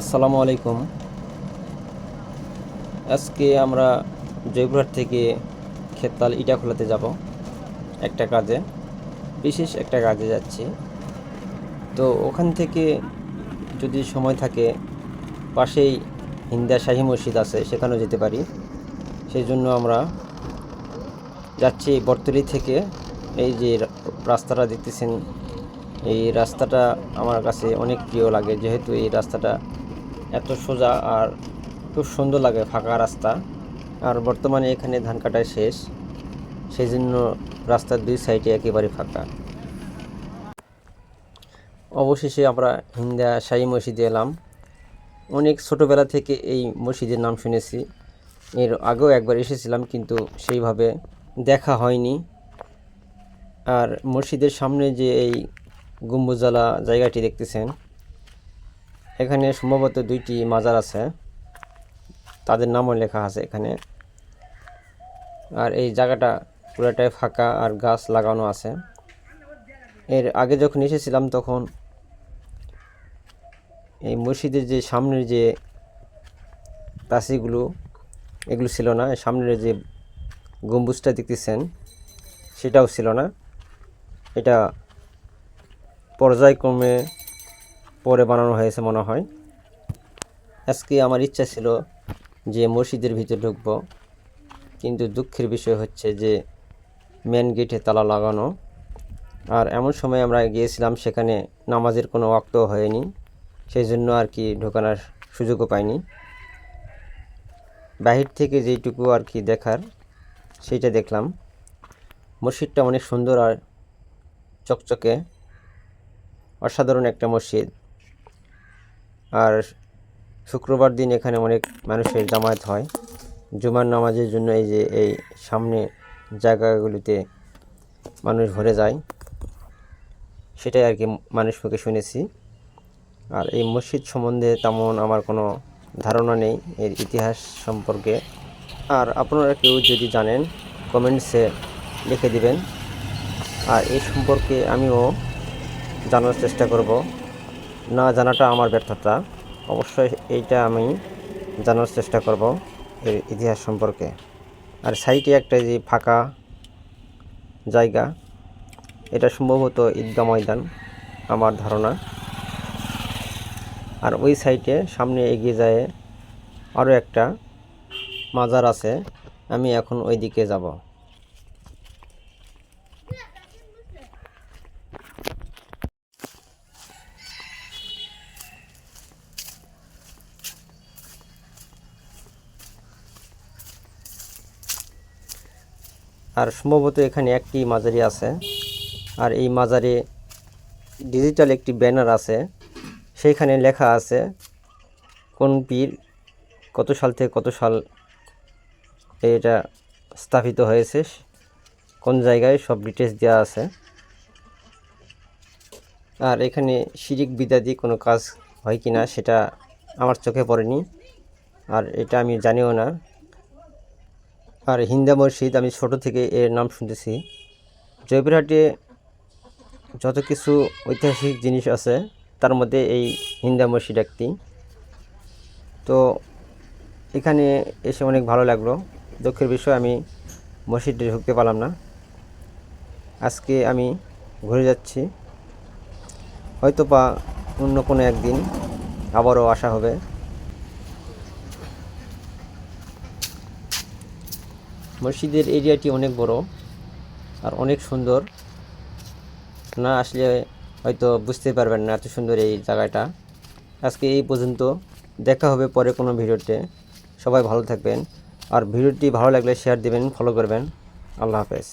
আসসালামু আলাইকুম। আজকে আমরা জয়পুরহাট থেকে খেতাল ইটা খোলাতে যাব একটা কাজে, বিশেষ একটা কাজে যাচ্ছি। তো ওখান থেকে যদি সময় থাকে, পাশেই হিন্দা শাহী মসজিদ আছে, সেখানেও যেতে পারি। সেই জন্য আমরা যাচ্ছি বর্তলি থেকে। এই যে রাস্তাটা দেখতেছেন, এই রাস্তাটা আমার কাছে অনেক প্রিয় লাগে, যেহেতু এই রাস্তাটা এত সোজা আর খুব সুন্দর লাগে ফাঁকা রাস্তা। আর বর্তমানে এখানে ধান কাটায় শেষ। সেই জন্য রাস্তার দুই সাইডে একেবারে ফাঁকা। অবশেষে আমরা হিন্দা শাহী মসজিদে এলাম। অনেক ছোটোবেলা থেকে এই মসজিদের নাম শুনেছি। এর আগেও একবার এসেছিলাম, কিন্তু সেইভাবে দেখা হয়নি। আর মসজিদের সামনে যে এই গম্বুজালা জায়গাটি দেখতেছেন এখানে সম্ভবত দুইটি মাজার আছে। তাদের নামও লেখা আছে এখানে। আর এই জায়গাটা পুরোটাই ফাঁকা আর গাছ লাগানো আছে। এর আগে যখন এসেছিলাম তখন এই মসজিদের যে সামনের যে প্রাচীরগুলো এগুলো ছিল না। সামনের যে গম্বুজটা দেখতেছেন, সেটাও ছিল না। এটা পর্যায়ক্রমে পরে বানানো হয়েছে মনে হয়। আজকে আমার ইচ্ছা ছিল যে মসজিদের ভিতরে ঢুকব, কিন্তু দুঃখের বিষয় হচ্ছে যে মেন গেটে তালা লাগানো। আর এমন সময় আমরা গিয়েছিলাম, সেখানে নামাজের কোনো ওয়াক্ত হয়নি সেই জন্য আর কি ঢোকানোর সুযোগও পাইনি। বাহির থেকে যেইটুকু আর কি দেখার সেইটা দেখলাম। মসজিদটা অনেক সুন্দর আর চকচকে, অসাধারণ একটা মসজিদ। আর শুক্রবার দিন এখানে অনেক মানুষের জামায়াত হয়। জুমার নামাজের জন্য এই যে, এই সামনে জায়গাগুলিতে মানুষ ভরে যায়। সেটাই আর কি মানুষ মুখে শুনেছি। আর এই মসজিদ সম্বন্ধে তেমন আমার কোনো ধারণা নেই এর ইতিহাস সম্পর্কে। আর আপনারা কেউ যদি জানেন, কমেন্টসে লিখে দিবেন। আর এই সম্পর্কে আমিও জানার চেষ্টা করব। না জানাটা আমার ব্যর্থতা। অবশ্যই এইটা আমি জানার চেষ্টা করব এর ইতিহাস সম্পর্কে। আর সাইডে একটা যে ফাঁকা জায়গা, এটা সম্ভবত ঈদগা ময়দান, আমার ধারণা। আর ওই সাইটে সামনে এগিয়ে যায় আরও একটা মাজার আছে, আমি এখন ওই দিকে যাব। আর সম্ভবত এখানে একটি মাজারি আছে। আর এই মাজারে ডিজিটাল একটি ব্যানার আছে। সেইখানে লেখা আছে, কোন পীর কত সাল থেকে কত সাল এটা স্থাপিত হয়েছে, কোন জায়গায় সব ডিটেলস দেওয়া আছে। আর এখানে শিরিক বিদাদি কোনো কাজ হয় কি না সেটা আমার চোখে পড়েনি। আর এটা আমি জানিও না। আর হিন্দা মসজিদ, আমি ছোট থেকে এর নাম শুনতেছি। জয়পুরহাটে যত কিছু ঐতিহাসিক জিনিস আছে, তার মধ্যে এই হিন্দা মসজিদ একটি। তো এখানে এসে অনেক ভালো লাগল। দুঃখের বিষয়, আমি মসজিদে ঢুকতে পারলাম না। আজকে আমি ঘুরে যাচ্ছি। হয়তো বা অন্য কোনো একদিন আবারও আসা হবে। মসজিদের এরিয়াটি অনেক বড় আর অনেক সুন্দর। না আসলে হয়তো বুঝতে পারবেন না এত সুন্দর এই জায়গাটা। আজকে এই পর্যন্ত। দেখা হবে পরে কোনো ভিডিওতে। সবাই ভালো থাকবেন। আর ভিডিওটি ভালো লাগলে শেয়ার দেবেন ফলো করবেন। আল্লাহ হাফেজ।